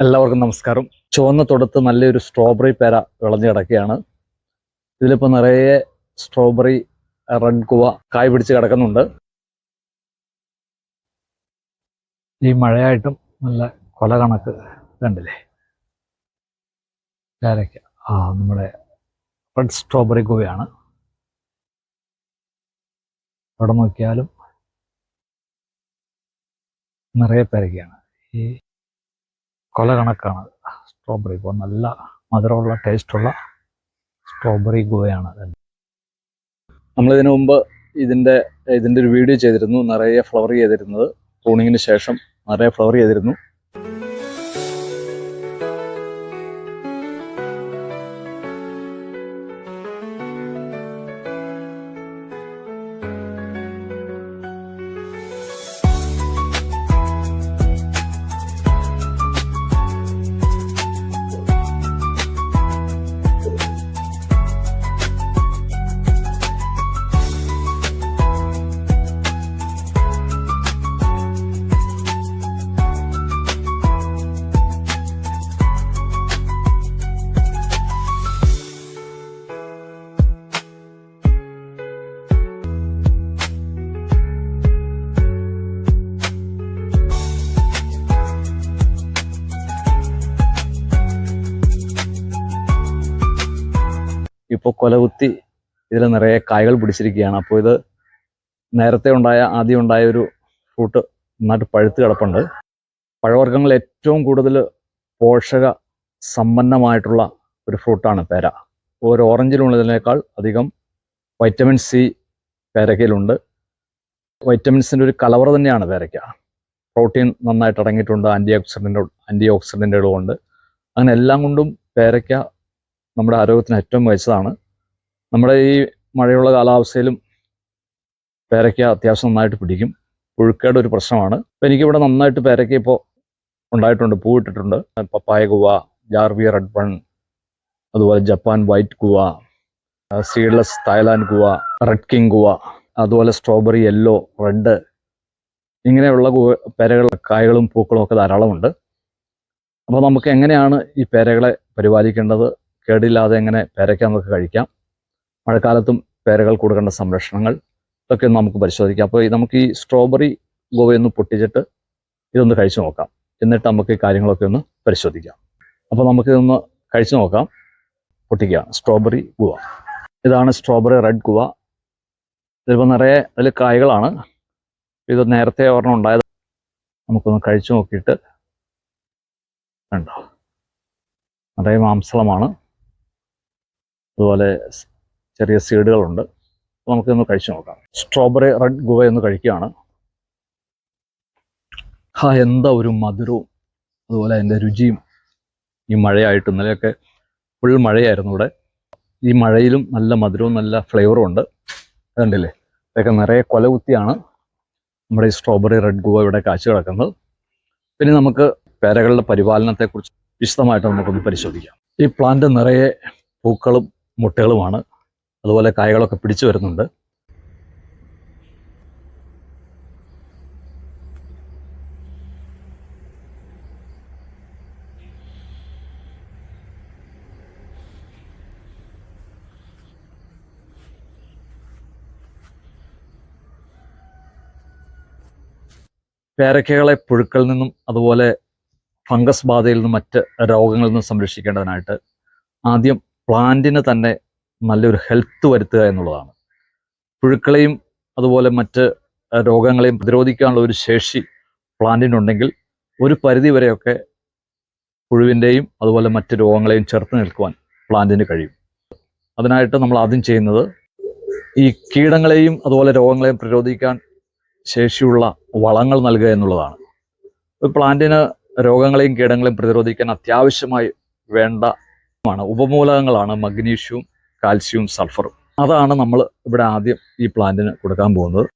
എല്ലാവർക്കും നമസ്കാരം. ചുവന്ന തൊടുത്ത് നല്ലൊരു സ്ട്രോബെറി പേര വിളഞ്ഞു കിടക്കുകയാണ്. ഇതിലിപ്പോൾ നിറയെ സ്ട്രോബെറി റെഡ് കുവ കായ് പിടിച്ച് കിടക്കുന്നുണ്ട്. ഈ മഴയായിട്ടും നല്ല കൊല കണക്ക് കണ്ടില്ലേ? പേരയ്ക്ക ആ നമ്മുടെ റെഡ് സ്ട്രോബെറി കുവയാണ്. അവിടെ നോക്കിയാലും നിറയെ പേരയ്ക്കയാണ്. ഈ കൊല കണക്കാണ് സ്ട്രോബെറി ഇപ്പോൾ നല്ല മധുരമുള്ള ടേസ്റ്റുള്ള സ്ട്രോബെറി ഗുവയാണ് നമ്മളിതിനു മുമ്പ് ഇതിന്റെ ഇതിന്റെ ഒരു വീഡിയോ ചെയ്തിരുന്നു. നിറയെ ഫ്ലവർ ചെയ്തിരുന്നത്. പ്രൂണിങ്ങിന് ശേഷം നിറയെ ഫ്ലവർ ചെയ്തിരുന്നു. ഇപ്പോൾ കൊലകുത്തി ഇതിൽ നിറയെ കായകൾ പിടിച്ചിരിക്കുകയാണ്. അപ്പോൾ ഇത് നേരത്തെ ഉണ്ടായ ആദ്യം ഉണ്ടായ ഒരു ഫ്രൂട്ട് നന്നായിട്ട് പഴുത്ത് കിടപ്പുണ്ട്. പഴവർഗങ്ങളിൽ ഏറ്റവും കൂടുതൽ പോഷക സമ്പന്നമായിട്ടുള്ള ഒരു ഫ്രൂട്ടാണ് പേര. ഒരു ഓറഞ്ചിലുള്ളതിനേക്കാൾ അധികം വൈറ്റമിൻ സി പേരക്കയിലുണ്ട്. വൈറ്റമിൻസിന്റെ ഒരു കലവറ തന്നെയാണ് പേരയ്ക്ക പ്രോട്ടീൻ നന്നായിട്ട് അടങ്ങിയിട്ടുണ്ട് ആന്റി ഓക്സിഡന്റ് ആന്റി ഓക്സിഡന്റുകളുമുണ്ട് അങ്ങനെ എല്ലാം കൊണ്ടും പേരയ്ക്ക നമ്മുടെ ആരോഗ്യത്തിന് ഏറ്റവും മികച്ചതാണ്. നമ്മുടെ ഈ മഴയുള്ള കാലാവസ്ഥയിലും പേരയ്ക്ക അത്യാവശ്യം നന്നായിട്ട് പിടിക്കും. പുഴുക്കയുടെ ഒരു പ്രശ്നമാണ്. അപ്പോൾ എനിക്കിവിടെ നന്നായിട്ട് പേരയ്ക്ക ഇപ്പോൾ ഉണ്ടായിട്ടുണ്ട് പൂവിട്ടിട്ടുണ്ട് പപ്പായ കുവ ജാർവിയ റെഡ് ബൺ അതുപോലെ Japan white guava seedless Thailand guava red king guava അതുപോലെ സ്ട്രോബെറി യെല്ലോ റെഡ് ഇങ്ങനെയുള്ള കുവ പേരകൾ കായകളും പൂക്കളും ഒക്കെ ധാരാളമുണ്ട്. അപ്പോൾ നമുക്ക് എങ്ങനെയാണ് ഈ പേരകളെ പരിപാലിക്കേണ്ടത്? കേടില്ലാതെ എങ്ങനെ പേരയ്ക്ക നമുക്ക് കഴിക്കാം? മഴക്കാലത്തും പേരകൾ കൊടുക്കേണ്ട സംരക്ഷണങ്ങൾ ഇതൊക്കെ നമുക്ക് പരിശോധിക്കാം. അപ്പോൾ നമുക്ക് ഈ സ്ട്രോബെറി ഗോവയൊന്ന് പൊട്ടിച്ചിട്ട് ഇതൊന്ന് കഴിച്ചു നോക്കാം. എന്നിട്ട് നമുക്ക് ഈ കാര്യങ്ങളൊക്കെ ഒന്ന് പരിശോധിക്കാം. അപ്പോൾ നമുക്ക് ഇതൊന്ന് കഴിച്ചു നോക്കാം. പൊട്ടിക്കുക സ്ട്രോബെറി ഗുവ. ഇതാണ് സ്ട്രോബെറി റെഡ് ഗുവ. ഇതിപ്പോൾ നിറയെ അതിൽ കായകളാണ്. ഇത് നേരത്തെ ഒരെണ്ണം ഉണ്ടായത്. നമുക്കൊന്ന് കഴിച്ചു നോക്കിയിട്ട് കണ്ടോ? നിറയെ മാംസളമാണ്. അതുപോലെ ചെറിയ സീഡുകളുണ്ട്. നമുക്കൊന്ന് കഴിച്ചു നോക്കാം. സ്ട്രോബെറി റെഡ് ഗുവ എന്ന് കഴിക്കുകയാണ്. ഹാ എന്താ ഒരു മധുരവും അതുപോലെ അതിന്റെ രുചിയും ഈ മഴയായിട്ട്. ഇന്നലെയൊക്കെ ഫുൾ മഴയായിരുന്നു ഇവിടെ. ഈ മഴയിലും നല്ല മധുരവും നല്ല ഫ്ലേവറും ഉണ്ട്. അതുണ്ടല്ലേ ഇതൊക്കെ നിറയെ കൊലകുത്തിയാണ് നമ്മുടെ ഈ സ്ട്രോബെറി റെഡ് ഗുവ ഇവിടെ കാച്ചു കിടക്കുന്നത് പിന്നെ നമുക്ക് പേരകളുടെ പരിപാലനത്തെക്കുറിച്ച് വിശദമായിട്ട് നമുക്കൊന്ന് പരിശോധിക്കാം. ഈ പ്ലാന്റ് നിറയെ പൂക്കളും മുട്ടകളുമാണ്. അതുപോലെ കായകളൊക്കെ പിടിച്ചു വരുന്നുണ്ട്. പേരക്കകളെ പുഴുക്കളിൽ നിന്നും അതുപോലെ ഫംഗസ് ബാധയിൽ നിന്നും മറ്റ് രോഗങ്ങളിൽ നിന്നും സംരക്ഷിക്കേണ്ടതിനായിട്ട് ആദ്യം പ്ലാന്റിന് തന്നെ നല്ലൊരു ഹെൽത്ത് വരുത്തുക എന്നുള്ളതാണ്. പുഴുക്കളെയും അതുപോലെ മറ്റ് രോഗങ്ങളെയും പ്രതിരോധിക്കാനുള്ള ഒരു ശേഷി പ്ലാന്റിനുണ്ടെങ്കിൽ ഒരു പരിധി വരെയൊക്കെ പുഴുവിന്റെയും അതുപോലെ മറ്റ് രോഗങ്ങളെയും ചെറുത്ത് നിൽക്കുവാൻ പ്ലാന്റിന് കഴിയും. അതിനായിട്ട് നമ്മൾ ആദ്യം ചെയ്യുന്നത് ഈ കീടങ്ങളെയും അതുപോലെ രോഗങ്ങളെയും പ്രതിരോധിക്കാൻ ശേഷിയുള്ള വളങ്ങൾ നൽകുക എന്നുള്ളതാണ്. ഒരു പ്ലാന്റിന് രോഗങ്ങളെയും കീടങ്ങളെയും പ്രതിരോധിക്കാൻ അത്യാവശ്യമായി വേണ്ട ആണ്. ഉപമൂലകങ്ങളാണ് മഗ്നീഷ്യവും കാൽസ്യവും സൾഫറും. അതാണ് നമ്മൾ ഇവിടെ ആദ്യം ഈ പ്ലാന്റിന് കൊടുക്കാൻ പോകുന്നത്.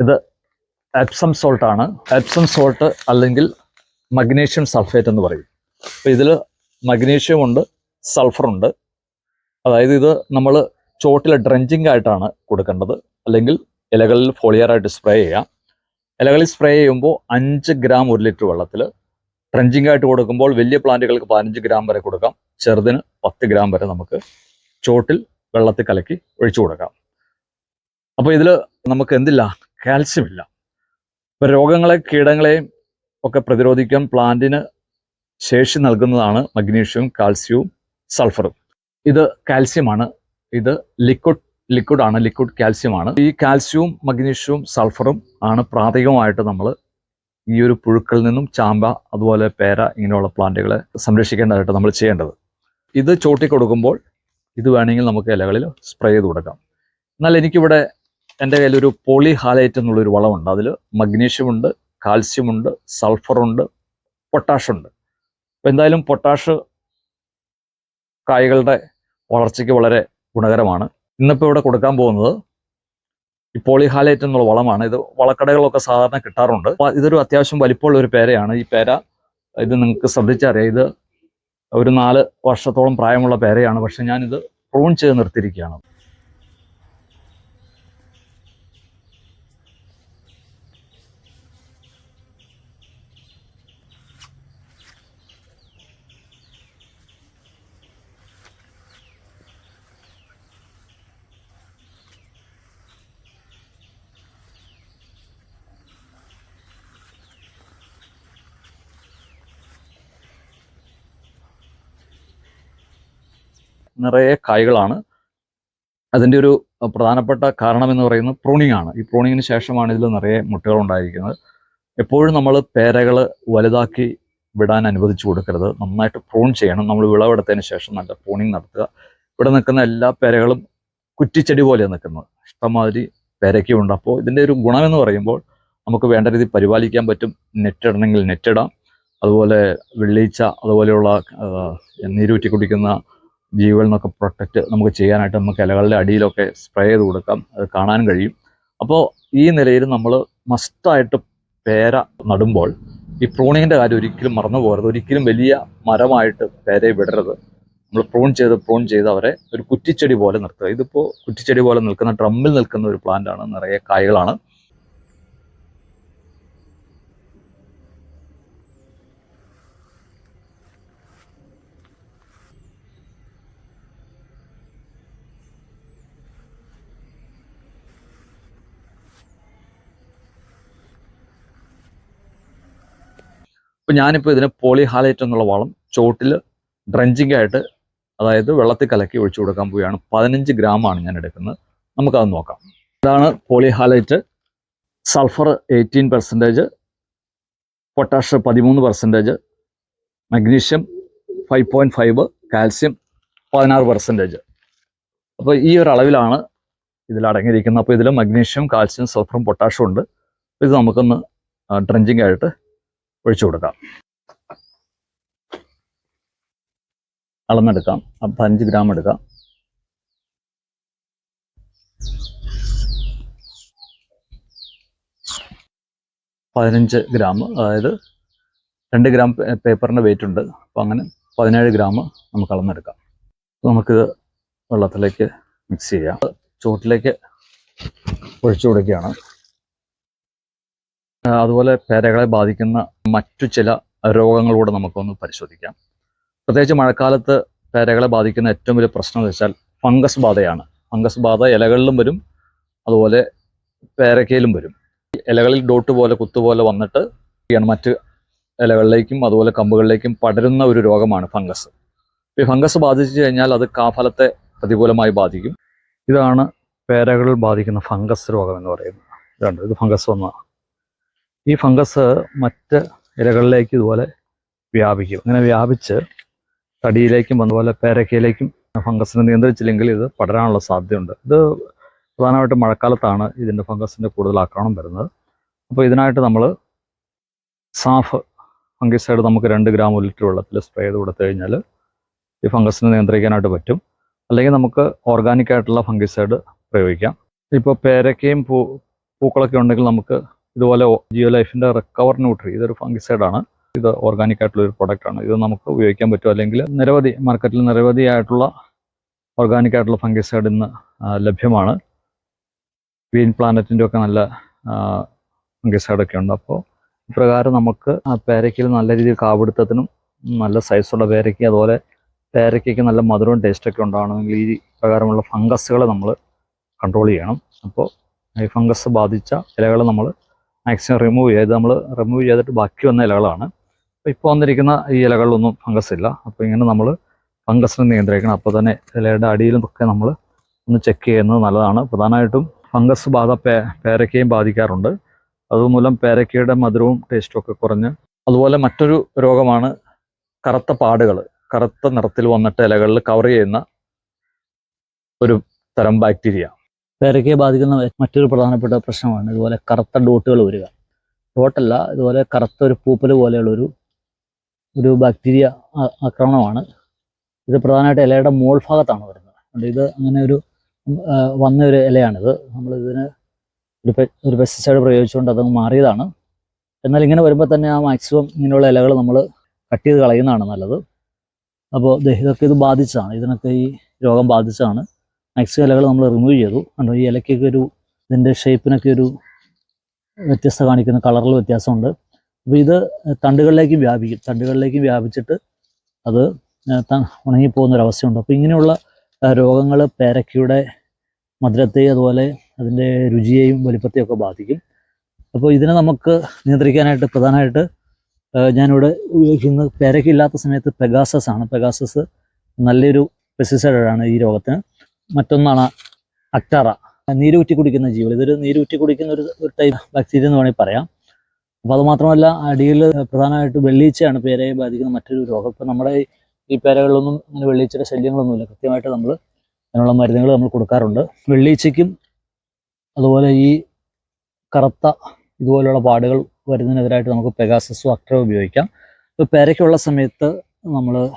ഇത് എപ്സം സോൾട്ട് ആണ്. എപ്സം സോൾട്ട് അല്ലെങ്കിൽ മഗ്നീഷ്യം സൾഫേറ്റ് എന്ന് പറയും. അപ്പോൾ ഇതിൽ മഗ്നീഷ്യം ഉണ്ട് സൾഫർ ഉണ്ട്. അതായത് ഇത് നമ്മൾ ചോട്ടിൽ ഡ്രഞ്ചിങ് ആയിട്ടാണ് കൊടുക്കേണ്ടത്. അല്ലെങ്കിൽ ഇലകളിൽ ഫോളിയറായിട്ട് സ്പ്രേ ചെയ്യാം. ഇലകളിൽ സ്പ്രേ ചെയ്യുമ്പോൾ അഞ്ച് ഗ്രാം ഒരു ലിറ്റർ വെള്ളത്തിൽ ഡ്രഞ്ചിങ് ആയിട്ട് കൊടുക്കുമ്പോൾ വലിയ പ്ലാന്റുകൾക്ക് പതിനഞ്ച് ഗ്രാം വരെ കൊടുക്കാം. ചെറുതിന് പത്ത് ഗ്രാം വരെ നമുക്ക് ചോട്ടിൽ വെള്ളത്തിൽ കലക്കി ഒഴിച്ചു കൊടുക്കാം. അപ്പോൾ ഇതിൽ നമുക്ക് എന്തില്ല? കാൽസ്യം ഇല്ല. ഇപ്പൊ രോഗങ്ങളെ കീടങ്ങളെയും ഒക്കെ പ്രതിരോധിക്കാൻ പ്ലാന്റിന് ശേഷി നൽകുന്നതാണ് മഗ്നീഷ്യവും കാൽസ്യവും സൾഫറും ഇത് കാൽസ്യമാണ് ഇത് ലിക്വിഡ് ലിക്വിഡ് ആണ്. ലിക്വിഡ് കാൽസ്യമാണ് ഈ കാൽസ്യവും മഗ്നീഷ്യവും സൾഫറും ആണ് പ്രാഥമികമായിട്ട് നമ്മൾ ഈ ഒരു പുഴുക്കളിൽ നിന്നും ചാമ്പ അതുപോലെ പേര ഇങ്ങനെയുള്ള പ്ലാന്റുകളെ സംരക്ഷിക്കേണ്ടതായിട്ട് നമ്മൾ ചെയ്യേണ്ടത്. ഇത് ചോട്ടി കൊടുക്കുമ്പോൾ ഇത് വേണമെങ്കിൽ നമുക്ക് ഇലകളിൽ സ്പ്രേ ചെയ്ത് കൊടുക്കാം. എന്നാൽ എനിക്കിവിടെ എന്റെ കയ്യിൽ ഒരു പോളി ഹാലൈറ്റ് എന്നുള്ളൊരു വളമുണ്ട്. അതിൽ മഗ്നീഷ്യം ഉണ്ട് സൾഫറുണ്ട് പൊട്ടാഷ് ഉണ്ട് അപ്പോൾ എന്തായാലും പൊട്ടാഷ് കായകളുടെ വളർച്ചയ്ക്ക് വളരെ ഗുണകരമാണ്. ഇന്നിപ്പോൾ ഇവിടെ കൊടുക്കാൻ പോകുന്നത് ഈ പോളിഹാലൈറ്റ് എന്നുള്ള വളമാണ്. ഇത് വളക്കടകളൊക്കെ സാധാരണ കിട്ടാറുണ്ട്. ഇതൊരു അത്യാവശ്യം വലിപ്പമുള്ള ഒരു പേരയാണ്. ഈ പേര ഇത് നിങ്ങൾക്ക് ശ്രദ്ധിച്ചറിയാം. ഇത് ഒരു നാല് വർഷത്തോളം പ്രായമുള്ള പേരയാണ്. പക്ഷെ ഞാനിത് പ്രൂൺ ചെയ്ത് നിർത്തിയിരിക്കുകയാണ്. നിറയെ കായ്കളാണ്. അതിന്റെ ഒരു പ്രധാനപ്പെട്ട കാരണം എന്ന് പറയുന്നത് പ്രൂണിംഗ് ആണ് ഈ പ്രൂണിങ്ങിന് ശേഷമാണ് ഇതിൽ നിറയെ മുട്ടകൾ ഉണ്ടായിരിക്കുന്നത്. എപ്പോഴും നമ്മൾ പേരകൾ വലുതാക്കി വിടാൻ അനുവദിച്ചു കൊടുക്കരുത്. നന്നായിട്ട് പ്രൂൺ ചെയ്യണം. നമ്മൾ വിളവെടുത്തതിന് ശേഷം നല്ല പ്രൂണിങ് നടത്തുക. ഇവിടെ നിൽക്കുന്ന എല്ലാ പേരകളും കുറ്റിച്ചെടി പോലെ നിൽക്കുന്നത്. ഇഷ്ടംമാതിരി പേരയ്ക്കുണ്ട് അപ്പോൾ ഇതിന്റെ ഒരു ഗുണമെന്ന് പറയുമ്പോൾ നമുക്ക് വേണ്ട രീതിയിൽ പരിപാലിക്കാൻ പറ്റും. നെറ്റ് ഇടണമെങ്കിൽ നെറ്റ് ഇടാം അതുപോലെ വെള്ളീച്ച അതുപോലെയുള്ള നീരൂറ്റി കുടിക്കുന്ന ജീവികളിൽ നിന്നൊക്കെ പ്രൊട്ടക്റ്റ് നമുക്ക് ചെയ്യാനായിട്ട് നമുക്ക് ഇലകളുടെ അടിയിലൊക്കെ സ്പ്രേ ചെയ്ത് കൊടുക്കാം. അത് കാണാൻ കഴിയും. അപ്പോൾ ഈ നിലയിൽ നമ്മൾ മസ്റ്റായിട്ട് പേര നടുമ്പോൾ ഈ പ്രൂണിങ്ങിന്റെ കാര്യം ഒരിക്കലും മറന്നു പോകരുത്. ഒരിക്കലും വലിയ മരമായിട്ട് പേരയെ വിടരുത്. നമ്മൾ പ്രൂൺ ചെയ്ത് പ്രൂൺ ചെയ്ത് അവരെ ഒരു കുറ്റിച്ചെടി പോലെ നിർത്തുക. ഇതിപ്പോൾ കുറ്റിച്ചെടി പോലെ നിൽക്കുന്ന ഡ്രമ്മിൽ നിൽക്കുന്ന ഒരു പ്ലാന്റ് ആണ്. നിറയെ കായ്കളാണ്. ഇപ്പം ഞാനിപ്പോൾ ഇതിന് പോളിഹാലൈറ്റ് എന്നുള്ള വളം ചോട്ടിൽ ഡ്രഞ്ചിങ് ആയിട്ട് അതായത് വെള്ളത്തിൽ കലക്കി ഒഴിച്ചു കൊടുക്കാൻ പോവുകയാണ്. പതിനഞ്ച് ഗ്രാമാണ് ഞാൻ എടുക്കുന്നത്. നമുക്കത് നോക്കാം. ഇതാണ് polyhalite sulphur eighteen percentage potash പതിമൂന്ന് percentage magnesium five point five calcium പതിനാറ് പെർസെന്റേജ് അപ്പോൾ ഈ ഒരു അളവിലാണ് ഇതിൽ അടങ്ങിയിരിക്കുന്നത്. അപ്പോൾ ഇതിൽ മഗ്നീഷ്യം കാൽസ്യം സൾഫറും പൊട്ടാഷും ഉണ്ട്. ഇത് നമുക്കൊന്ന് ഡ്രഞ്ചിങ് ആയിട്ട് ഒഴിച്ചു കൊടുക്കാം. അളന്നെടുക്കാം. അപ്പം അഞ്ച് ഗ്രാം എടുക്കാം. പതിനഞ്ച് ഗ്രാം അതായത് രണ്ട് ഗ്രാം പേപ്പറിന്റെ വെയിറ്റ് ഉണ്ട്. അപ്പോൾ അങ്ങനെ പതിനേഴ് ഗ്രാം നമുക്ക് അളന്നെടുക്കാം. നമുക്ക് വെള്ളത്തിലേക്ക് മിക്സ് ചെയ്യാം. ചുവട്ടിലേക്ക് ഒഴിച്ചു കൊടുക്കുകയാണ്. അതുപോലെ പേരകളെ ബാധിക്കുന്ന മറ്റു ചില രോഗങ്ങളൂടെ നമുക്കൊന്ന് പരിശോധിക്കാം. പ്രത്യേകിച്ച് മഴക്കാലത്ത് പേരകളെ ബാധിക്കുന്ന ഏറ്റവും വലിയ പ്രശ്നം എന്ന് വെച്ചാൽ ഫംഗസ് ബാധയാണ്. ഫംഗസ് ബാധ ഇലകളിലും വരും അതുപോലെ പേരക്കയിലും വരും. ഇലകളിൽ ഡോട്ട് പോലെ കുത്തുപോലെ വന്നിട്ട് മറ്റ് ഇലകളിലേക്കും അതുപോലെ കമ്പുകളിലേക്കും പടരുന്ന ഒരു രോഗമാണ് ഫംഗസ്. ഈ ഫംഗസ് ബാധിച്ചു കഴിഞ്ഞാൽ അത് കാഫലത്തെ പ്രതികൂലമായി ബാധിക്കും. ഇതാണ് പേരകളിൽ ബാധിക്കുന്ന ഫംഗസ് രോഗം എന്ന് പറയുന്നത്. ഇതാണ് ഇത് ഫംഗസ് വന്ന ഈ ഫംഗസ് മറ്റ് ഇലകളിലേക്ക് ഇതുപോലെ വ്യാപിക്കും. അങ്ങനെ വ്യാപിച്ച് തടിയിലേക്കും അതുപോലെ പേരക്കയിലേക്കും ഫംഗസിനെ നിയന്ത്രിച്ചില്ലെങ്കിൽ ഇത് പടരാനുള്ള സാധ്യതയുണ്ട്. ഇത് പ്രധാനമായിട്ടും മഴക്കാലത്താണ് ഇതിന്റെ ഫംഗസിന്റെ കൂടുതൽ ആക്രമണം വരുന്നത്. അപ്പോൾ ഇതിനായിട്ട് നമ്മൾ സാഫ് ഫംഗിസൈഡ് നമുക്ക് രണ്ട് ഗ്രാം ഒരു ലിറ്റർ വെള്ളത്തിൽ സ്പ്രേ ചെയ്ത് കൊടുത്തു കഴിഞ്ഞാൽ ഈ ഫംഗസിനെ നിയന്ത്രിക്കാനായിട്ട് പറ്റും. അല്ലെങ്കിൽ നമുക്ക് ഓർഗാനിക് ആയിട്ടുള്ള ഫംഗിസൈഡ് പ്രയോഗിക്കാം. ഇപ്പോൾ പേരക്കയും പൂ പൂക്കളൊക്കെ ഉണ്ടെങ്കിൽ നമുക്ക് ഇതുപോലെ ജിയോ ലൈഫിന്റെ റിക്കവർ ന്യൂട്രി ഇതൊരു ഫംഗിസൈഡാണ് ഇത് ഓർഗാനിക് ആയിട്ടുള്ള ഒരു പ്രൊഡക്റ്റ് ആണ്. ഇത് നമുക്ക് ഉപയോഗിക്കാൻ പറ്റും. അല്ലെങ്കിൽ നിരവധി മാർക്കറ്റിൽ നിരവധി ആയിട്ടുള്ള ഓർഗാനിക് ആയിട്ടുള്ള ഫംഗിസൈഡ് ഇന്ന് ലഭ്യമാണ്. ഗ്രീൻ പ്ലാനറ്റിന്റെ ഒക്കെ നല്ല ഫംഗിസൈഡ് ഒക്കെ ഉണ്ട്. അപ്പോൾ ഇപ്രകാരം നമുക്ക് പേരയ്ക്കയിൽ നല്ല രീതിയിൽ കാവിടുത്തത്തിനും നല്ല സൈസുള്ള പേരയ്ക്ക അതുപോലെ പേരയ്ക്കയ്ക്ക് നല്ല മധുരവും ടേസ്റ്റൊക്കെ ഉണ്ടാകണമെങ്കിൽ ഈ പ്രകാരമുള്ള ഫംഗസുകളെ നമ്മൾ കൺട്രോൾ ചെയ്യണം. അപ്പോൾ ഈ ഫംഗസ് ബാധിച്ച ഇലകൾ നമ്മൾ മാക്സിമം റിമൂവ് ചെയ്ത് നമ്മൾ റിമൂവ് ചെയ്തിട്ട് ബാക്കി വന്ന ഇലകളാണ്. അപ്പോൾ ഇപ്പോൾ വന്നിരിക്കുന്ന ഈ ഇലകളിലൊന്നും ഫംഗസ് ഇല്ല. അപ്പോൾ ഇങ്ങനെ നമ്മൾ ഫംഗസിനെ നിയന്ത്രിക്കണം. അപ്പോൾ തന്നെ ഇലയുടെ അടിയിലും ഒക്കെ നമ്മൾ ഒന്ന് ചെക്ക് ചെയ്യുന്നത് നല്ലതാണ്. പ്രധാനമായിട്ടും ഫംഗസ് ബാധ പേ പേരക്കയും ബാധിക്കാറുണ്ട്. അതുമൂലം പേരക്കയുടെ മധുരവും ടേസ്റ്റും ഒക്കെ കുറഞ്ഞ് അതുപോലെ മറ്റൊരു രോഗമാണ് കറുത്ത പാടുകൾ കറുത്ത നിറത്തിൽ വന്നിട്ട് ഇലകളിൽ കവർ ചെയ്യുന്ന ഒരു തരം ബാക്ടീരിയ പേരയ്ക്കയെ ബാധിക്കുന്ന മറ്റൊരു പ്രധാനപ്പെട്ട പ്രശ്നമാണ്. ഇതുപോലെ കറുത്ത ഡോട്ടുകൾ വരിക. ഡോട്ടല്ല ഇതുപോലെ കറുത്ത ഒരു പൂപ്പൽ പോലെയുള്ള ഒരു ബാക്ടീരിയ ആക്രമണമാണ്. ഇത് പ്രധാനമായിട്ട് ഇലയുടെ മോൾ ഭാഗത്താണ് വരുന്നത്. അതുകൊണ്ട് ഇത് അങ്ങനെ ഒരു വന്ന ഒരു ഇലയാണിത്. നമ്മൾ ഇതിന് ഒരു ഒരു പെസ്റ്റിസൈഡ് പ്രയോഗിച്ചുകൊണ്ട് അതങ്ങ് മാറിയതാണ്. എന്നാൽ ഇങ്ങനെ വരുമ്പോൾ തന്നെ ആ മാക്സിമം ഇങ്ങനെയുള്ള ഇലകൾ നമ്മൾ കട്ട് ചെയ്ത് കളയുന്നതാണ് നല്ലത്. അപ്പോൾ ഇതൊക്കെ ഇത് ബാധിച്ചതാണ്. ഇതിനൊക്കെ ഈ രോഗം ബാധിച്ചതാണ്. മാക്സിമം ഇലകൾ നമ്മൾ റിമൂവ് ചെയ്തു. കണ്ടോ ഈ ഇലയ്ക്കൊക്കെ ഒരു ഇതിന്റെ ഷേപ്പിനൊക്കെ ഒരു വ്യത്യസ്ത കാണിക്കുന്ന കളറിൽ വ്യത്യാസമുണ്ട്. അപ്പോൾ ഇത് തണ്ടുകളിലേക്കും വ്യാപിക്കും. തണ്ടുകളിലേക്കും വ്യാപിച്ചിട്ട് അത് ഏർ ത- ഉണങ്ങിപ്പോകുന്ന ഒരു അവസ്ഥയുണ്ട്. അപ്പോൾ ഇങ്ങനെയുള്ള രോഗങ്ങൾ പേരക്കയുടെ മധുരത്തെയും അതുപോലെ അതിന്റെ രുചിയെയും വലിപ്പത്തെയും ഒക്കെ ബാധിക്കും. അപ്പോൾ ഇതിനെ നമുക്ക് നിയന്ത്രിക്കാനായിട്ട് പ്രധാനമായിട്ട് ഞാനിവിടെ ഉപയോഗിക്കുന്ന പേരക്കില്ലാത്ത സമയത്ത് പെഗാസസ് ആണ്. പെഗാസസ് നല്ലൊരു പെസ്റ്റിസൈഡാണ് ഈ രോഗത്തിന്. മറ്റൊന്നാണ് അക്ടാറ. നീരൂറ്റി കുടിക്കുന്ന ജീവികൾ. ഇതൊരു നീരൂറ്റി കുടിക്കുന്ന ഒരു ഒരു ടൈപ്പ് ബാക്ടീരിയ എന്ന് വേണമെങ്കിൽ പറയാം. അപ്പോൾ അത് മാത്രമല്ല അടിയിൽ പ്രധാനമായിട്ട് വെള്ളീച്ചയാണ് പേരയെ ബാധിക്കുന്ന മറ്റൊരു രോഗം. ഇപ്പോൾ നമ്മുടെ ഈ- പേരകളിലൊന്നും അങ്ങനെ വെള്ളീച്ചയുടെ ശല്യങ്ങളൊന്നുമില്ല. കൃത്യമായിട്ട് നമ്മൾ അതിനുള്ള മരുന്നുകൾ നമ്മൾ കൊടുക്കാറുണ്ട്. വെള്ളീച്ചയ്ക്കും അതുപോലെ ഈ കറുത്ത ഇതുപോലെയുള്ള പാടുകൾ വരുന്നതിനെതിരായിട്ട് നമുക്ക് പെഗാസസും അക്ടറും ഉപയോഗിക്കാം. ഇപ്പോൾ പേരയ്ക്കുള്ള സമയത്ത് നമ്മൾ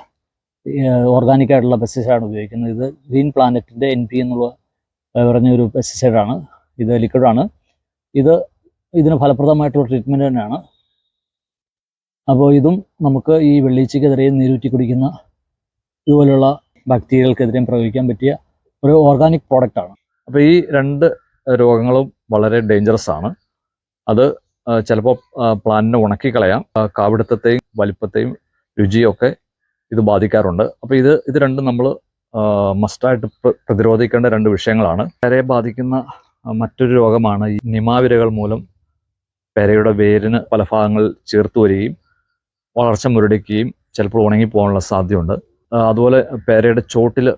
ഓർഗാനിക് ആയിട്ടുള്ള പെസ്റ്റിസൈഡാണ് ഉപയോഗിക്കുന്നത്. ഇത് ഗ്രീൻ പ്ലാനറ്റിന്റെ എൻ പി എന്നുള്ള പറഞ്ഞ ഒരു പെസ്റ്റിസൈഡാണ് ഇത് ലിക്വിഡാണ് ഇത് ഇതിന് ഫലപ്രദമായിട്ടുള്ള ട്രീറ്റ്മെന്റ് തന്നെയാണ്. അപ്പോൾ ഇതും നമുക്ക് ഈ വെള്ളീച്ചയ്ക്കെതിരെയും നീരൂറ്റി കുടിക്കുന്ന ഇതുപോലുള്ള ബാക്ടീരിയകൾക്കെതിരെയും പ്രയോഗിക്കാൻ പറ്റിയ ഒരു ഓർഗാനിക് പ്രോഡക്റ്റാണ് അപ്പോൾ ഈ രണ്ട് രോഗങ്ങളും വളരെ ഡേഞ്ചറസ് ആണ്. അത് ചിലപ്പോൾ പ്ലാന്റിനെ ഉണക്കിക്കളയാം. ആ, കാപിടുത്തത്തെയും വലിപ്പത്തെയും രുചിയും ഒക്കെ ഇത് ബാധിക്കാറുണ്ട്. അപ്പോൾ ഇത് ഇത് രണ്ടും നമ്മൾ മസ്റ്റായിട്ട് പ്രതിരോധിക്കേണ്ട രണ്ട് വിഷയങ്ങളാണ്. പേരയെ ബാധിക്കുന്ന മറ്റൊരു രോഗമാണ് ഈ നിമാവിരകൾ മൂലം പേരയുടെ വേരിന് പല ഭാഗങ്ങളിൽ ചേർത്ത് വരികയും വളർച്ച മുരടിക്കുകയും ചിലപ്പോൾ ഉണങ്ങിപ്പോകാനുള്ള സാധ്യതയുണ്ട്. അതുപോലെ പേരയുടെ ചോട്ടിൽ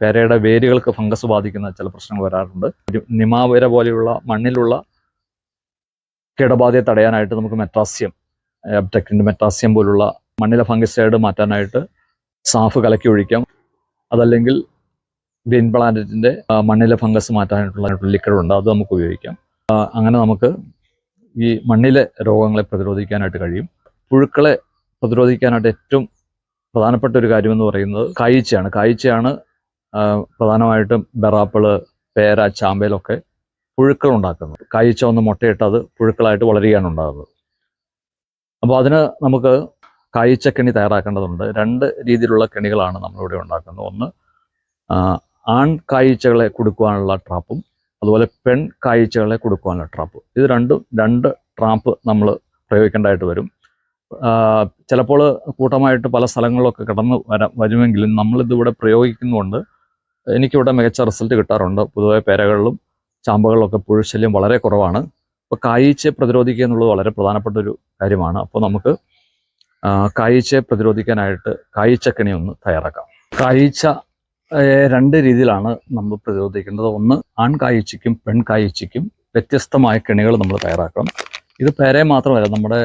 പേരയുടെ വേരുകൾക്ക് ഫംഗസ് ബാധിക്കുന്ന ചില പ്രശ്നങ്ങൾ വരാറുണ്ട്. നിമാവിര പോലെയുള്ള മണ്ണിലുള്ള കീടബാധയെ തടയാനായിട്ട് നമുക്ക് മെറ്റാസ്യം അബ്റ്റക്റ്റിന്റെ മെറ്റാസ്യം പോലുള്ള മണ്ണിലെ ഫംഗസൈഡ് മാറ്റാനായിട്ട് സാഫ് കലക്കി ഒഴിക്കാം. അതല്ലെങ്കിൽ ഗ്രീൻ പ്ലാനറ്റിന്റെ മണ്ണിലെ ഫംഗസ് മാറ്റാനായിട്ടുള്ള ലിക്വിഡ് ഉണ്ട് അത് നമുക്ക് ഉപയോഗിക്കാം. അങ്ങനെ നമുക്ക് ഈ മണ്ണിലെ രോഗങ്ങളെ പ്രതിരോധിക്കാനായിട്ട് കഴിയും. പുഴുക്കളെ പ്രതിരോധിക്കാനായിട്ട് ഏറ്റവും പ്രധാനപ്പെട്ട ഒരു കാര്യമെന്ന് പറയുന്നത് കായ്ച്ചയാണ് കായ്ച്ചയാണ് പ്രധാനമായിട്ടും ബെറാപ്പിൾ പേര ചാമ്പയിലൊക്കെ പുഴുക്കൾ ഉണ്ടാക്കുന്നത്. കായ്ച്ച ഒന്ന് മുട്ടയിട്ട് അത് പുഴുക്കളായിട്ട് വളരുകയാണ് ഉണ്ടാകുന്നത് അപ്പോൾ അതിന് നമുക്ക് കായ്ച്ച കെണി തയ്യാറാക്കേണ്ടതുണ്ട്. രണ്ട് രീതിയിലുള്ള കെണികളാണ് നമ്മളിവിടെ ഉണ്ടാക്കുന്നത്. ഒന്ന് ആൺ കാഴ്ചകളെ കൊടുക്കുവാനുള്ള ട്രാപ്പും അതുപോലെ പെൺ കാഴ്ചകളെ കൊടുക്കുവാനുള്ള ട്രാപ്പ്. ഇത് രണ്ടും രണ്ട് ട്രാപ്പ് നമ്മൾ പ്രയോഗിക്കേണ്ടതായിട്ട് വരും. ചിലപ്പോൾ കൂട്ടമായിട്ട് പല സ്ഥലങ്ങളിലൊക്കെ കടന്നു വരാം വരുമെങ്കിലും നമ്മളിതിവിടെ പ്രയോഗിക്കുന്നതുകൊണ്ട് എനിക്കിവിടെ മികച്ച റിസൾട്ട് കിട്ടാറുണ്ട്. പൊതുവെ പേരകളിലും ചാമ്പകളിലൊക്കെ പുഴുശല്യം വളരെ കുറവാണ്. അപ്പോൾ കായ്ച്ചയെ പ്രതിരോധിക്കുക എന്നുള്ളത് വളരെ പ്രധാനപ്പെട്ട ഒരു കാര്യമാണ്. അപ്പോൾ നമുക്ക് ആ, കായ്ച്ചയെ പ്രതിരോധിക്കാനായിട്ട് കാഴ്ചക്കണി ഒന്ന് തയ്യാറാക്കാം. കാഴ്ച രണ്ട് രീതിയിലാണ് നമ്മൾ പ്രതിരോധിക്കേണ്ടത്. ഒന്ന് ആൺ പെൺകാഴ്ചയ്ക്കും പെൺ വ്യത്യസ്തമായ കെണികൾ നമ്മൾ തയ്യാറാക്കണം. ഇത് പേരെ മാത്രമല്ല നമ്മുടെ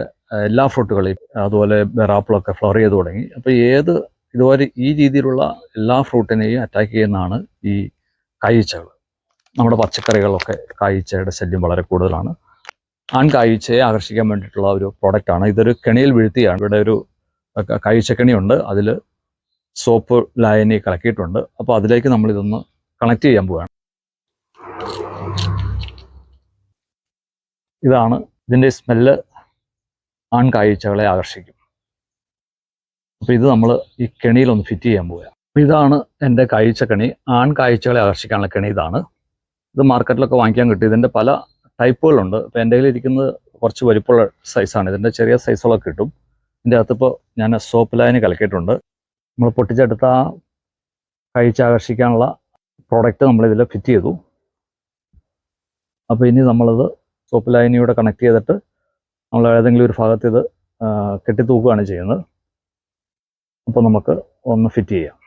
എല്ലാ ഫ്രൂട്ടുകളെയും അതുപോലെ ബെറാപ്പിളൊക്കെ ഫ്ലവർ ചെയ്ത് തുടങ്ങി. അപ്പോൾ ഏത് ഇതുപോലെ ഈ രീതിയിലുള്ള എല്ലാ ഫ്രൂട്ടിനെയും അറ്റാക്ക് ചെയ്യുന്നതാണ് ഈ കായ്ച്ചകൾ നമ്മുടെ പച്ചക്കറികളൊക്കെ കായ്ച്ചയുടെ ശല്യം വളരെ കൂടുതലാണ്. ആൺ കാഴ്ചയെ ആകർഷിക്കാൻ വേണ്ടിയിട്ടുള്ള ഒരു പ്രോഡക്റ്റാണ് ഇതൊരു കെണിയിൽ വീഴ്ത്തിയാണ്. ഇവിടെ ഒരു കാഴ്ചക്കെണിയുണ്ട്. അതിൽ സോപ്പ് ലായനി കലക്കിയിട്ടുണ്ട്. അപ്പോൾ അതിലേക്ക് നമ്മൾ ഇതൊന്ന് കണക്ട് ചെയ്യാൻ പോവുകയാണ് ഇതാണ് ഇതിന്റെ സ്മെല്ല് ആൺ കാഴ്ചകളെ ആകർഷിക്കും. അപ്പോൾ ഇത് നമ്മൾ ഈ കെണിയിലൊന്ന് ഫിറ്റ് ചെയ്യാൻ പോവുകയാണ് അപ്പോൾ ഇതാണ് എന്റെ കാഴ്ചക്കെണി. കണി ആൺ കാഴ്ചകളെ ആകർഷിക്കാനുള്ള കെണി ഇതാണ്. ഇത് മാർക്കറ്റിലൊക്കെ വാങ്ങിക്കാൻ കിട്ടും. ഇതിന്റെ പല ടൈപ്പുകളുണ്ട്. ഇപ്പോൾ എന്റെ കയ്യിൽ ഇരിക്കുന്നത് കുറച്ച് വലിപ്പമുള്ള സൈസാണ് ഇതിന്റെ ചെറിയ സൈസുകളൊക്കെ കിട്ടും. ഇതിന്റെ അകത്തിപ്പോൾ ഞാൻ സോപ്പ് ലൈന് കലക്കിയിട്ടുണ്ട്. നമ്മൾ പൊട്ടിച്ചെടുത്ത ആ കഴിച്ച് ആകർഷിക്കാനുള്ള പ്രോഡക്റ്റ് നമ്മളിതിൽ ഫിറ്റ് ചെയ്തു. അപ്പോൾ ഇനി നമ്മളത് സോപ്പ് ലൈനിയുടെ കണക്ട് ചെയ്തിട്ട് നമ്മൾ ഏതെങ്കിലും ഒരു ഭാഗത്ത് ഇത് കെട്ടിത്തൂക്കുകയാണ് ചെയ്യുന്നത്. അപ്പോൾ നമുക്ക് ഒന്ന് ഫിറ്റ് ചെയ്യാം.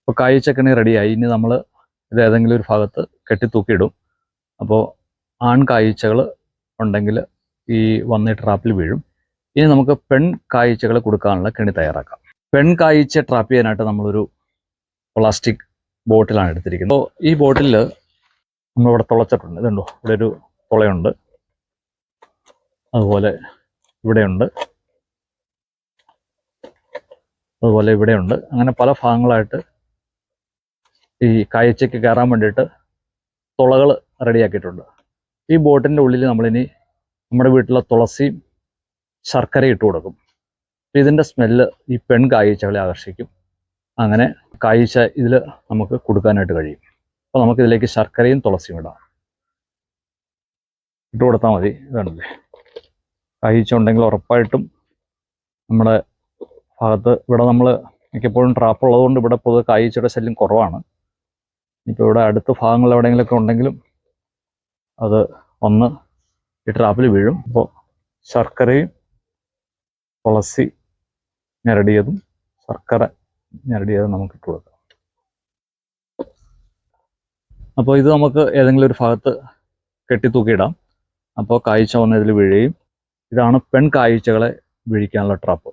അപ്പോൾ കായ്ച്ചക്കണി റെഡിയായി ഇനി നമ്മൾ ഇത് ഏതെങ്കിലും ഒരു ഭാഗത്ത് കെട്ടിത്തൂക്കിയിടും. അപ്പോൾ ആൺ കായ്ച്ചകൾ ഉണ്ടെങ്കിൽ ഈ വന്ന ട്രാപ്പിൽ വീഴും. ഇനി നമുക്ക് പെൺ കായ്ച്ചകൾ കൊടുക്കാനുള്ള കെണി തയ്യാറാക്കാം. പെൺ കായ്ച്ച ട്രാപ്പ് ചെയ്യാനായിട്ട് നമ്മളൊരു പ്ലാസ്റ്റിക് ബോട്ടിലാണ് എടുത്തിരിക്കുന്നത്. അപ്പോൾ ഈ ബോട്ടിൽ നമ്മളിവിടെ തുളച്ചിട്ടുണ്ട്. ഇതുണ്ടോ? ഇവിടെ ഒരു തുളയുണ്ട്. അതുപോലെ ഇവിടെയുണ്ട്. അതുപോലെ ഇവിടെയുണ്ട്. അങ്ങനെ പല ഭാഗങ്ങളായിട്ട് ഈ കാഴ്ചയ്ക്ക് കയറാൻ വേണ്ടിയിട്ട് തുളകൾ റെഡിയാക്കിയിട്ടുണ്ട് ഈ ബോട്ടിന്റെ ഉള്ളിൽ നമ്മളിനി നമ്മുടെ വീട്ടിലെ തുളസിയും ശർക്കര ഇട്ട് കൊടുക്കും. ഇതിന്റെ സ്മെല്ല് ഈ പെൺ കായ്ച്ചകളെ ആകർഷിക്കും. അങ്ങനെ കായ്ച്ച ഇതിൽ നമുക്ക് കൊടുക്കാനായിട്ട് കഴിയും. അപ്പോൾ നമുക്കിതിലേക്ക് ശർക്കരയും തുളസിയും ഇടാം. ഇട്ട് കൊടുത്താൽ മതി. ഇതാണല്ലേ കായ്ച്ച ഉണ്ടെങ്കിൽ ഉറപ്പായിട്ടും നമ്മുടെ ഭാഗത്ത് ഇവിടെ നമ്മൾ മിക്കപ്പോഴും ട്രാപ്പ് ഉള്ളതുകൊണ്ട് ഇവിടെ പൊതുവെ കായ്ച്ചയുടെ ശല്യം കുറവാണ്. ഇപ്പോൾ ഇവിടെ അടുത്ത ഭാഗങ്ങൾ എവിടെയെങ്കിലുമൊക്കെ ഉണ്ടെങ്കിലും അത് ഒന്ന് ഈ ട്രാപ്പിൽ വീഴും. അപ്പോൾ ശർക്കരയും തുളസി ഞരടിയതും ശർക്കര ഞരടിയതും നമുക്ക് ഇട്ട് കൊടുക്കാം. അപ്പോൾ ഇത് നമുക്ക് ഏതെങ്കിലും ഒരു ഭാഗത്ത് കെട്ടിത്തൂക്കിയിടാം അപ്പോൾ കാഴ്ച വന്ന് ഇതിൽ വീഴുകയും ഇതാണ് പെൺ കാഴ്ചകളെ വീഴിക്കാനുള്ള ട്രാപ്പ്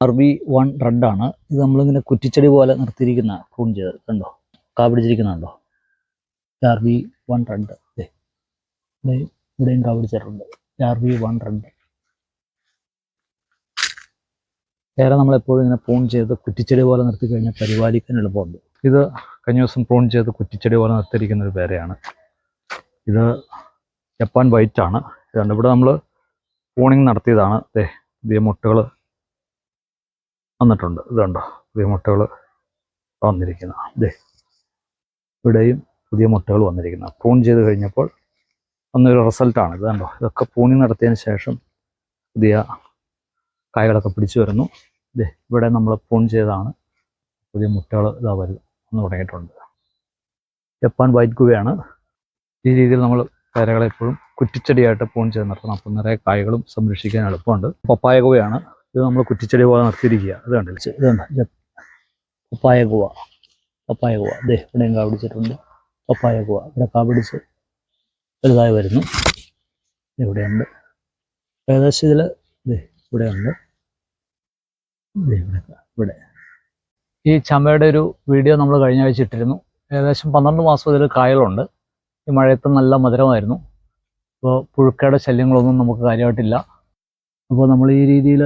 ആർ ബി വൺ റെഡാണ് ഇത് നമ്മളിങ്ങനെ കുറ്റിച്ചെടി പോലെ നിർത്തിയിരിക്കുന്ന പ്രൂൺ കണ്ടോ? കാ പിടിച്ചിരിക്കുന്നുണ്ടോ? ആർ ബി വൺ റെഡ് ഇവിടെയും കാ പിടിച്ചിട്ടുണ്ട് ആർ ബി വൺ റെഡ് വേറെ നമ്മളെപ്പോഴും ഇങ്ങനെ പ്രൂൺ ചെയ്ത് കുറ്റിച്ചെടി പോലെ നിർത്തി കഴിഞ്ഞാൽ പരിപാലിക്കാൻ എളുപ്പമുണ്ട്. ഇത് കഴിഞ്ഞ ദിവസം പ്രൂൺ ചെയ്ത് കുറ്റിച്ചെടി പോലെ നിർത്തിയിരിക്കുന്ന ഒരു പേരയാണ്. ഇത് ജപ്പാൻ വൈറ്റ് ആണ്. ഇതുണ്ട്. ഇവിടെ നമ്മൾ പ്രൂണിങ് നടത്തിയതാണ്. ദേ പുതിയ മുട്ടകൾ വന്നിട്ടുണ്ട്. ഇതുണ്ടോ. പുതിയ മുട്ടകൾ വന്നിരിക്കുന്ന. ദേ ഇവിടെയും പുതിയ മുട്ടകൾ വന്നിരിക്കുന്നത് പ്രൂൺ ചെയ്ത് കഴിഞ്ഞപ്പോൾ വന്നൊരു റിസൾട്ടാണ് ഇത് കണ്ടോ? ഇതൊക്കെ പൂണി നടത്തിയതിന് ശേഷം പുതിയ കായകളൊക്കെ പിടിച്ചു വരുന്നു. ദേ ഇവിടെ നമ്മൾ പൂൺ ചെയ്തതാണ്. പുതിയ മുട്ടകൾ ഇതാ വരുത് എന്ന് തുടങ്ങിയിട്ടുണ്ട്. ജപ്പാൻ വൈറ്റ് ഗുവയാണ്. ഈ രീതിയിൽ നമ്മൾ പേരകളെ എപ്പോഴും കുറ്റിച്ചെടിയായിട്ട് പൂൺ ചെയ്ത് നിർത്തണം അപ്പം നിറയെ കായകളും സംരക്ഷിക്കാൻ എളുപ്പമുണ്ട്. പപ്പായ ഗുവയാണ്. ഇത് നമ്മൾ കുറ്റിച്ചെടി പോലെ നിർത്തിയിരിക്കുക ഇത് കണ്ടില്ല? ഇതാണ് പപ്പായ ഗുവ. പപ്പായ ഗുവ. ദേ ഇവിടെയും കാ പിടിച്ചിട്ടുണ്ട്. പപ്പായ ഗുവ ഇവിടെ കാ പിടിച്ച് വലുതായി വരുന്നു. ഇവിടെയുണ്ട്. ഏകദേശം ഇതിൽ ഇവിടെയുണ്ട്. ഇവിടെ ഇവിടെ. ഈ ചമയുടെ ഒരു വീഡിയോ നമ്മൾ കഴിഞ്ഞ ആഴ്ച ഇട്ടിരുന്നു. ഏകദേശം പന്ത്രണ്ട് മാസം ഇതിൽ കായലുണ്ട്. ഈ മഴയത്ത് നല്ല മധുരമായിരുന്നു. അപ്പോൾ പുഴുക്കയുടെ ശല്യങ്ങളൊന്നും നമുക്ക് കാര്യമായിട്ടില്ല. അപ്പോൾ നമ്മൾ ഈ രീതിയിൽ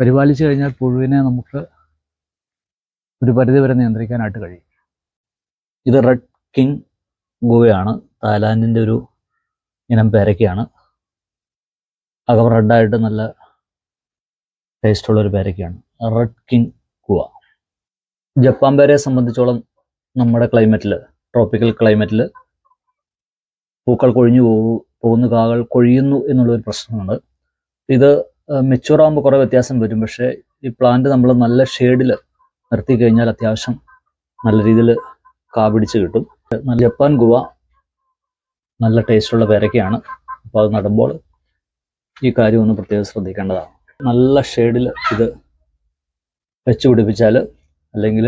പരിപാലിച്ചു കഴിഞ്ഞാൽ പുഴുവിനെ നമുക്ക് ഒരു പരിധി വരെ നിയന്ത്രിക്കാനായിട്ട് കഴിയും. ഇത് റെഡ് കിങ് ഗുവയാണ് തായ്ലാൻഡിന്റെ ഒരു ഇനം പേരയ്ക്കയാണ് അകം റെഡായിട്ട് നല്ല ടേസ്റ്റുള്ളൊരു ഒരു പേരയ്ക്കയാണ് റെഡ് കിങ് ഗുവ ജപ്പാൻ പേരയെ സംബന്ധിച്ചോളം നമ്മുടെ ക്ലൈമറ്റിൽ ട്രോപ്പിക്കൽ ക്ലൈമറ്റിൽ പൂക്കൾ കൊഴിഞ്ഞു പോകും പോകുന്ന കാകൾ കൊഴിയുന്നു എന്നുള്ളൊരു പ്രശ്നമുണ്ട്. ഇത് മെച്ചൂർ ആകുമ്പോൾ കുറേ വ്യത്യാസം വരും. പക്ഷേ ഈ പ്ലാന്റ് നമ്മൾ നല്ല ഷെയ്ഡിൽ നിർത്തി കഴിഞ്ഞാൽ അത്യാവശ്യം നല്ല രീതിയിൽ കാ പിടിച്ച് കിട്ടും ജപ്പാൻ ഗുവ നല്ല ടേസ്റ്റുള്ള പേരക്കയാണ്. അപ്പോൾ അത് നടുമ്പോൾ ഈ കാര്യം ഒന്ന് പ്രത്യേകം ശ്രദ്ധിക്കേണ്ടതാണ്. നല്ല ഷെയ്ഡിൽ ഇത് വെച്ച് പിടിപ്പിച്ചാൽ അല്ലെങ്കിൽ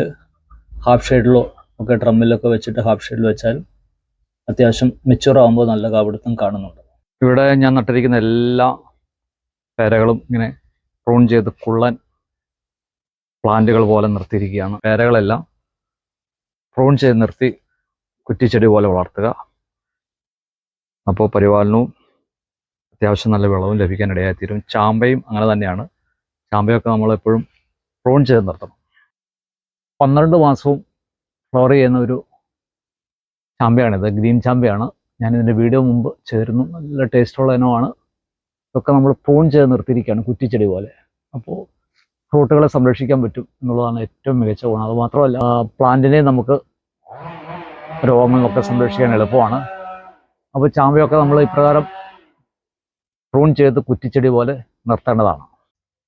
ഹാഫ് ഷെയ്ഡിലോ ഒക്കെ ഡ്രമ്മിലൊക്കെ വെച്ചിട്ട് ഹാഫ് ഷെയ്ഡിൽ വെച്ചാൽ അത്യാവശ്യം മെച്ചൂർ ആകുമ്പോൾ നല്ല കാപിടുത്തം കാണുന്നുണ്ട്. ഇവിടെ ഞാൻ നട്ടിരിക്കുന്ന എല്ലാ പേരകളും ഇങ്ങനെ പ്രൂൺ ചെയ്ത് കുള്ളൻ പ്ലാന്റുകൾ പോലെ നിർത്തിയിരിക്കുകയാണ്. പേരകളെല്ലാം പ്രൂൺ ചെയ്ത് നിർത്തി കുറ്റിച്ചെടി പോലെ വളർത്തുക. അപ്പോൾ പരിപാലനവും അത്യാവശ്യം നല്ല വിളവും ലഭിക്കാൻ ഇടയായിത്തീരും. ചാമ്പയും അങ്ങനെ തന്നെയാണ്. ചാമ്പയൊക്കെ നമ്മളെപ്പോഴും പ്രൂൺ ചെയ്ത് നിർത്തണം. പന്ത്രണ്ട് മാസവും ഫ്ലോർ ചെയ്യുന്ന ഒരു ചാമ്പയാണിത് ഗ്രീൻ ചാമ്പയാണ്. ഞാൻ ഇതിന്റെ വീഡിയോ മുമ്പ് ചേരുന്നു. നല്ല ടേസ്റ്റുള്ള ഇനമാണ്. ഇതൊക്കെ നമ്മൾ പ്രോൺ ചെയ്ത് നിർത്തിയിരിക്കുകയാണ് കുറ്റിച്ചെടി പോലെ. അപ്പോൾ ഫ്രൂട്ടുകളെ സംരക്ഷിക്കാൻ പറ്റും എന്നുള്ളതാണ് ഏറ്റവും മികച്ച ഗുണം. അത് മാത്രമല്ല പ്ലാന്റിനെ നമുക്ക് രോഗങ്ങളിലൊക്കെ സംരക്ഷിക്കാൻ എളുപ്പമാണ്. അപ്പോൾ ചാമ്പയൊക്കെ നമ്മൾ ഇപ്രകാരം പ്രൂൺ ചെയ്ത് കുറ്റിച്ചെടി പോലെ നിർത്തേണ്ടതാണ്.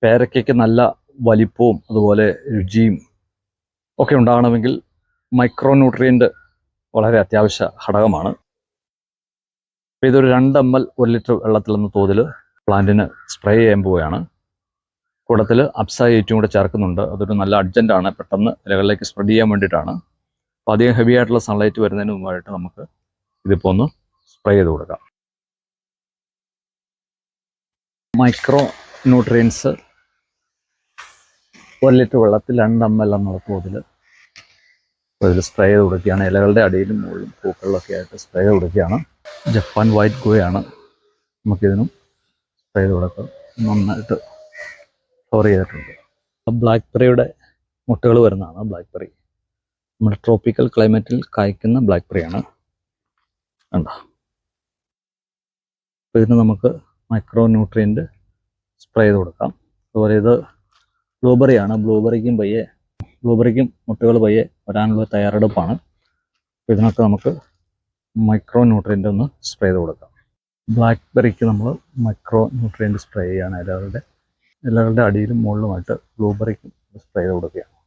പേരക്കയ്ക്ക് നല്ല വലിപ്പവും അതുപോലെ രുചിയും ഒക്കെ ഉണ്ടാകണമെങ്കിൽ മൈക്രോ ന്യൂട്രിയന്റ് വളരെ അത്യാവശ്യ ഘടകമാണ്. ഇതൊരു രണ്ട് എം എൽ ഒരു ലിറ്റർ വെള്ളത്തിൽ നിന്ന് തോതിൽ പ്ലാന്റിന് സ്പ്രേ ചെയ്യാൻ പോവുകയാണ്. കൂടത്തിൽ അപ്സ ഏറ്റവും കൂടെ ചേർക്കുന്നുണ്ട്. അതൊരു നല്ല അർജന്റ് ആണ്. പെട്ടെന്ന് ഇലകളിലേക്ക് സ്പ്രെഡ് ചെയ്യാൻ വേണ്ടിയിട്ടാണ്. അപ്പോൾ അധികം ഹെവി ആയിട്ടുള്ള സൺലൈറ്റ് വരുന്നതിന് മുമ്പായിട്ട് നമുക്ക് ഇതിപ്പോൾ ഒന്ന് സ്പ്രേ ചെയ്ത് കൊടുക്കാം. മൈക്രോ ന്യൂട്രിയൻസ് ഒരു ലിറ്റർ വെള്ളത്തിൽ രണ്ട് എം എൽ എന്നുള്ള തോതിൽ അതിൽ സ്പ്രേ ചെയ്ത് കൊടുക്കുകയാണ്. ഇലകളുടെ അടിയിലും മുകളിലും പൂക്കളിലൊക്കെ ആയിട്ട് സ്പ്രേ ചെയ്ത് കൊടുക്കുകയാണ്. ജപ്പാൻ വൈറ്റ് ഗോയാണ് നമുക്കിതിനും സ്പ്രേ ചെയ്ത് കൊടുക്കാം. നന്നായിട്ട് കവർ ചെയ്തിട്ടുണ്ട്. ബ്ലാക്ക് ബെറിയുടെ മുട്ടകൾ വരുന്നതാണ് ബ്ലാക്ക് ബെറി നമ്മുടെ ട്രോപ്പിക്കൽ ക്ലൈമറ്റിൽ കായ്ക്കുന്ന ബ്ലാക്ക് പെറിയാണ് കണ്ടോ? അപ്പോൾ ഇതിന് നമുക്ക് മൈക്രോ ന്യൂട്രിയന്റ് സ്പ്രേ ചെയ്ത് കൊടുക്കാം. അതുപോലെ ഇത് ബ്ലൂബെറിയാണ് ബ്ലൂബെറിക്കും പയ്യെ ബ്ലൂബെറിക്കും മുട്ടകൾ പയ്യെ വരാനുള്ള തയ്യാറെടുപ്പാണ്. അപ്പോൾ ഇതിനൊക്കെ നമുക്ക് മൈക്രോ ന്യൂട്രിയന്റ് ഒന്ന് സ്പ്രേ ചെയ്ത് കൊടുക്കാം. ബ്ലാക്ക് ബെറിക്ക് നമ്മൾ മൈക്രോ ന്യൂട്രിയന്റ് സ്പ്രേ ചെയ്യുകയാണ് ഇലകളുടെ ഇലകളുടെ അടിയിലും മുകളിലുമായിട്ട് ബ്ലൂബെറിക്കും സ്പ്രേ ചെയ്ത് കൊടുക്കുകയാണ്